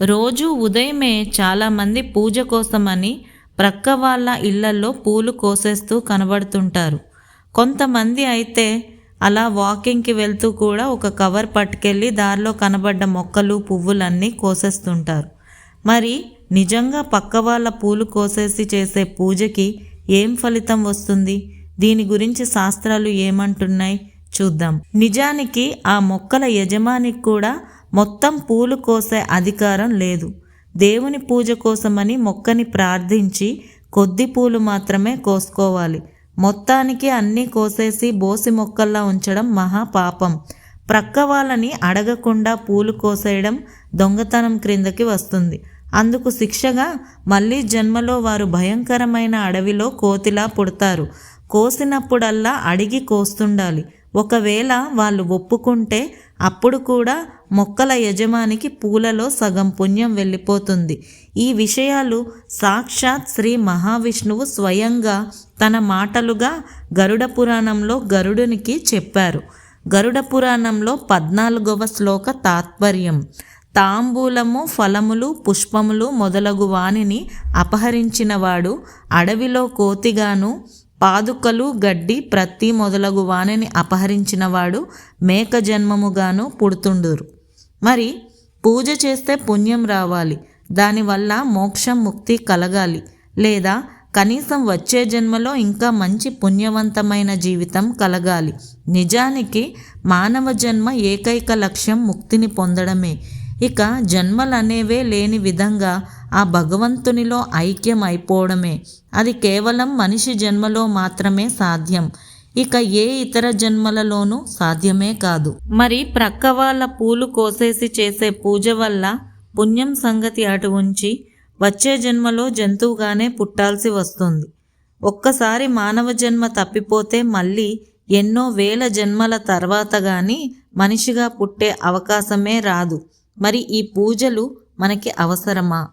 రోజు ఉదయమే చాలామంది పూజ కోసమని ప్రక్క వాళ్ళ ఇళ్ళలో పూలు కోసేస్తూ కనబడుతుంటారు. కొంతమంది అయితే అలా వాకింగ్కి వెళ్తూ కూడా ఒక కవర్ పట్టుకెళ్ళి దారిలో కనబడ్డ మొక్కలు పువ్వులన్నీ కోసేస్తుంటారు. మరి నిజంగా పక్క వాళ్ళ పూలు కోసేసి చేసే పూజకి ఏం ఫలితం వస్తుంది? దీని గురించి శాస్త్రాలు ఏమంటున్నాయి? చూద్దాం. నిజానికి ఆ మొక్కల యజమానికి కూడా మొత్తం పూలు కోసే అధికారం లేదు. దేవుని పూజ కోసమని మొక్కని ప్రార్థించి కొద్ది పూలు మాత్రమే కోసుకోవాలి. మొత్తానికి అన్నీ కోసేసి బోసి మొక్కల్లా ఉంచడం మహా పాపం. ప్రక్క వాళ్ళని అడగకుండా పూలు కోసేయడం దొంగతనం క్రిందకి వస్తుంది. అందుకు శిక్షగా మళ్ళీ జన్మలో వారు భయంకరమైన అడవిలో కోతిలా పుడతారు. కోసినప్పుడల్లా అడిగి కోస్తుండాలి. ఒకవేళ వాళ్ళు ఒప్పుకుంటే అప్పుడు కూడా మొక్కల యజమానికి పూలలో సగం పుణ్యం వెళ్ళిపోతుంది. ఈ విషయాలు సాక్షాత్ శ్రీ మహావిష్ణువు స్వయంగా తన మాటలుగా గరుడ పురాణంలో గరుడునికి చెప్పారు. గరుడ పురాణంలో పద్నాలుగవ శ్లోక తాత్పర్యం. తాంబూలము ఫలములు పుష్పములు మొదలగు వానిని అపహరించినవాడు అడవిలో కోతిగాను పాదుకలు గడ్డి ప్రతి మొదలగు వానిని అపహరించినవాడు మేక జన్మముగాను పుడుతుండురు. మరి పూజ చేస్తే పుణ్యం రావాలి. దానివల్ల మోక్షం ముక్తి కలగాలి. లేదా కనీసం వచ్చే జన్మలో ఇంకా మంచి పుణ్యవంతమైన జీవితం కలగాలి. నిజానికి మానవ జన్మ ఏకైక లక్ష్యం ముక్తిని పొందడమే. ఇక జన్మలనేవే లేని విధంగా ఆ భగవంతునిలో ఐక్యం అయిపోవడమే అది కేవలం మనిషి జన్మలో మాత్రమే సాధ్యం. ఇక ఏ ఇతర జన్మలలోనూ సాధ్యమే కాదు. మరి ప్రక్క వాళ్ళ పూలు కోసేసి చేసే పూజ వల్ల పుణ్యం సంగతి అటు ఉంచి వచ్చే జన్మలో జంతువుగానే పుట్టాల్సి వస్తుంది. ఒక్కసారి మానవ జన్మ తప్పిపోతే మళ్ళీ ఎన్నో వేల జన్మల తర్వాత కానీ మనిషిగా పుట్టే అవకాశమే రాదు. మరి ఈ పూజలు మనకి అవసరమా?